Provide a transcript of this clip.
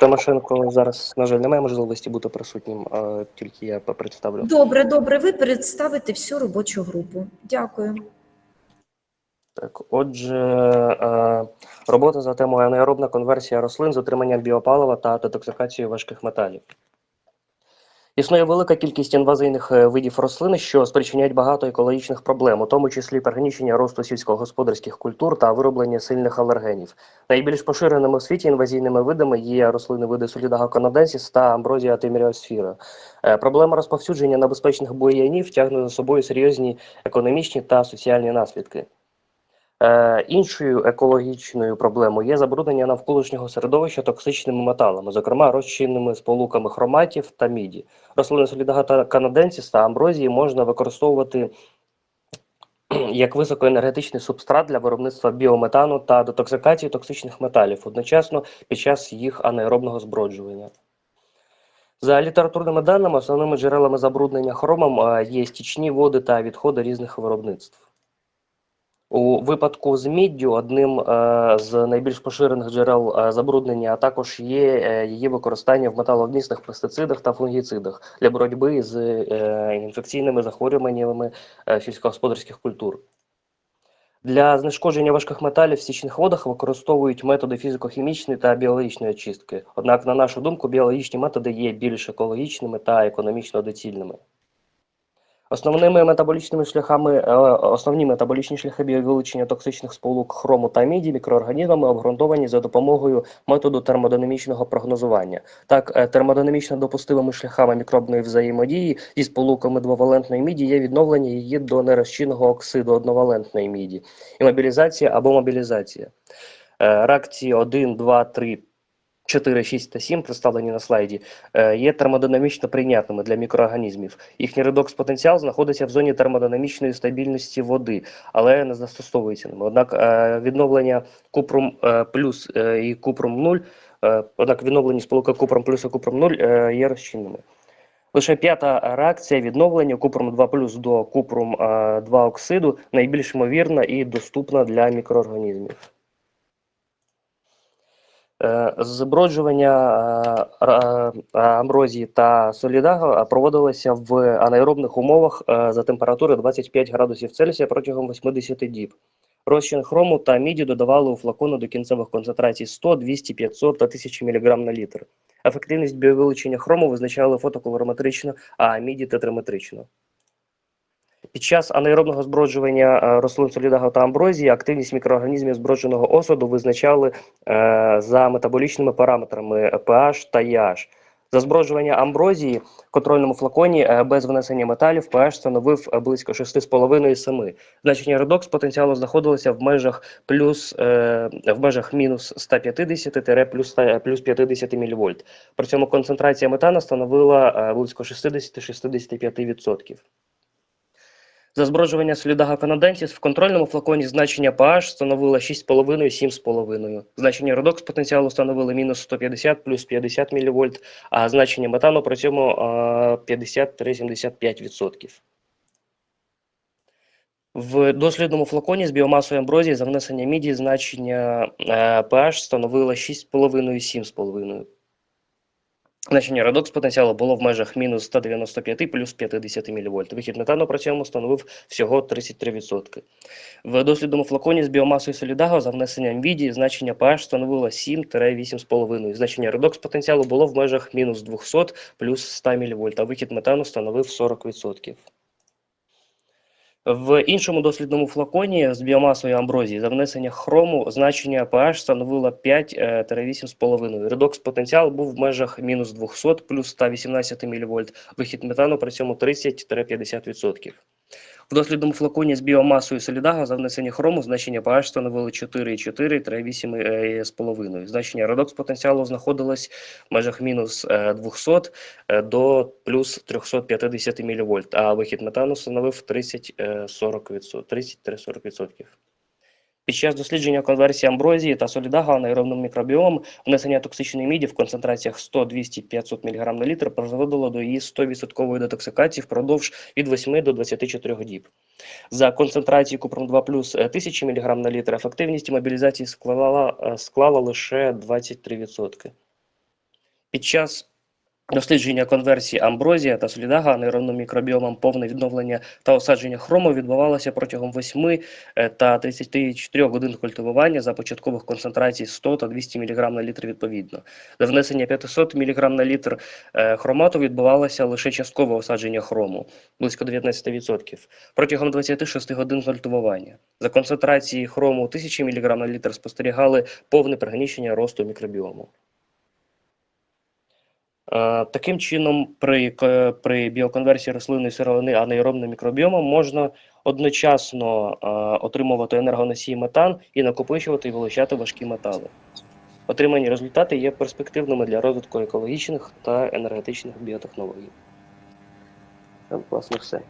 Тимошенко зараз, на жаль, немає можливості бути присутнім, а тільки я представлю. Добре, добре. Ви представите всю робочу групу. Дякую. Так, отже, е, робота за темою анаеробна конверсія рослин з отриманням біопалива та детоксикацією важких металів. Існує велика кількість інвазивних е, видів рослин, що спричиняють багато екологічних проблем, у тому числі пригнічення росту сільськогосподарських культур та вироблення сильних алергенів. Найбільш поширеними в світі інвазійними видами є рослини види Солідага канаденсіс та амброзія тиміріосфіра. Е, Проблема розповсюдження небезпечних буянів тягне за собою серйозні економічні та соціальні наслідки. Е, іншою екологічною проблемою є забруднення навколишнього середовища токсичними металами, зокрема розчинними сполуками хроматів та міді. Рослини солідагата канаденсіс та амброзії можна використовувати як високоенергетичний субстрат для виробництва біометану та детоксикації токсичних металів, одночасно під час їх анаеробного зброджування. За літературними даними, основними джерелами забруднення хромом е, є стічні води та відходи різних виробництв. У випадку з міддю одним е, з найбільш поширених джерел е, забруднення, а також є е, її використання в металовмісних пестицидах та фунгіцидах для боротьби з інфекційними захворюваннями сільськогосподарських культур. Для знешкодження важких металів в стічних водах використовують методи фізико-хімічної та біологічної очистки. Однак, на нашу думку, біологічні методи є більш екологічними та економічно доцільними. Основними метаболічними шляхами, е, основні метаболічні шляхи біовилучення токсичних сполук хрому та міді мікроорганізмами обґрунтовані за допомогою методу термодинамічного прогнозування. Так, е, термодинамічно допустимими шляхами мікробної взаємодії зі сполуками двовалентної міді є відновлення її до нерозчинного оксиду одновалентної міді, імобілізація або мобілізація. Е, Реакції 1, 2, 3, 4, 6 та 7, представлені на слайді, е, є термодинамічно прийнятними для мікроорганізмів. Їхній редокс-потенціал знаходиться в зоні термодинамічної стабільності води, але не застосовується ними. Однак е, відновлення купрум е, плюс е, і купрум 0, е, однак відновлені сполуки купром плюс і купром 0 е, є розчинними. Лише п'ята реакція відновлення купром 2 плюс до купром е, 2 оксиду найбільш ймовірна і доступна для мікроорганізмів. Е, Зброджування е, е, амброзії та солідага проводилося в анаеробних умовах за температури 25 градусів Цельсія протягом 80 діб. Розчин хрому та міді додавали у флакони до кінцевих концентрацій 100, 200, 500 та 1000 мг на літр. Ефективність біовилучення хрому визначали фотоколорометрично, а міді тетраметрично. Під час анаеробного зброджування е, рослин солідага та амброзії активність мікроорганізмів збродженого осаду визначали е, за метаболічними параметрами pH та EH. За зброджування амброзії в контрольному флаконі е, без внесення металів pH становив близько 6,5-7. Значення редокс потенціалу знаходилося в межах плюс в межах мінус 150 плюс, 100 плюс 50 мВ. При цьому концентрація метану становила близько 60-65%. За зброджування солідага канаденсіс в контрольному флаконі значення pH становило 6,5-7,5. Значення редокс потенціалу становило мінус 150 плюс 50 мВ, а значення метану при цьому е, 50-75%. В дослідному флаконі з біомасою амброзії за внесення міді значення е, pH становило 6,5-7,5. Значення радокс потенціалу було в межах мінус 195 плюс 50 мВ. Вихід метану при цьому становив всього 33%. В дослідному флаконі з біомасою солідаго за внесенням віді значення pH становило 7-8,5. Значення радокс потенціалу було в межах мінус 200 плюс 100 мВ, а вихід метану становив 40%. В іншому дослідному флаконі з біомасою амброзії за внесення хрому значення pH становило 5-8,5. Редокс потенціал був в межах мінус 200 плюс 118 мВ, вихід метану при цьому 30-50%. В дослідному флаконі з біомасою солідага за внесення хрому значення pH становило 4,4-8,5. Значення радокс потенціалу знаходилось в межах мінус е, 200 е, до плюс 350 мВ, а вихід метану становив 30-40%. 30-40%. Під час дослідження конверсії амброзії та солідага анаеробним мікробіомом внесення токсичної міді в концентраціях 100, 200, 500 мг на літр призводило до її 100% детоксикації впродовж від 8 до 24 діб. За концентрацією купром 2 плюс 1000 мг на літр ефективність мобілізації склала, е, склала лише 23%. Під час дослідження конверсії амброзія та солідага анаеробним мікробіомом повне відновлення та осадження хрому відбувалося протягом 8 е, та 34 годин культивування за початкових концентрацій 100 та 200 мг на літр відповідно. Для внесення 500 мг на літр е, хромату відбувалося лише часткове осадження хрому, близько 19%, протягом 26 годин культивування. За концентрації хрому 1000 мг на літр спостерігали повне пригнічення росту мікробіому. Е, Таким чином, при, при біоконверсії рослинної сировини анаеробним мікробіомом можна одночасно е, отримувати енергоносій метан і накопичувати і вилучати важкі метали. Отримані результати є перспективними для розвитку екологічних та енергетичних біотехнологій. Власне, все.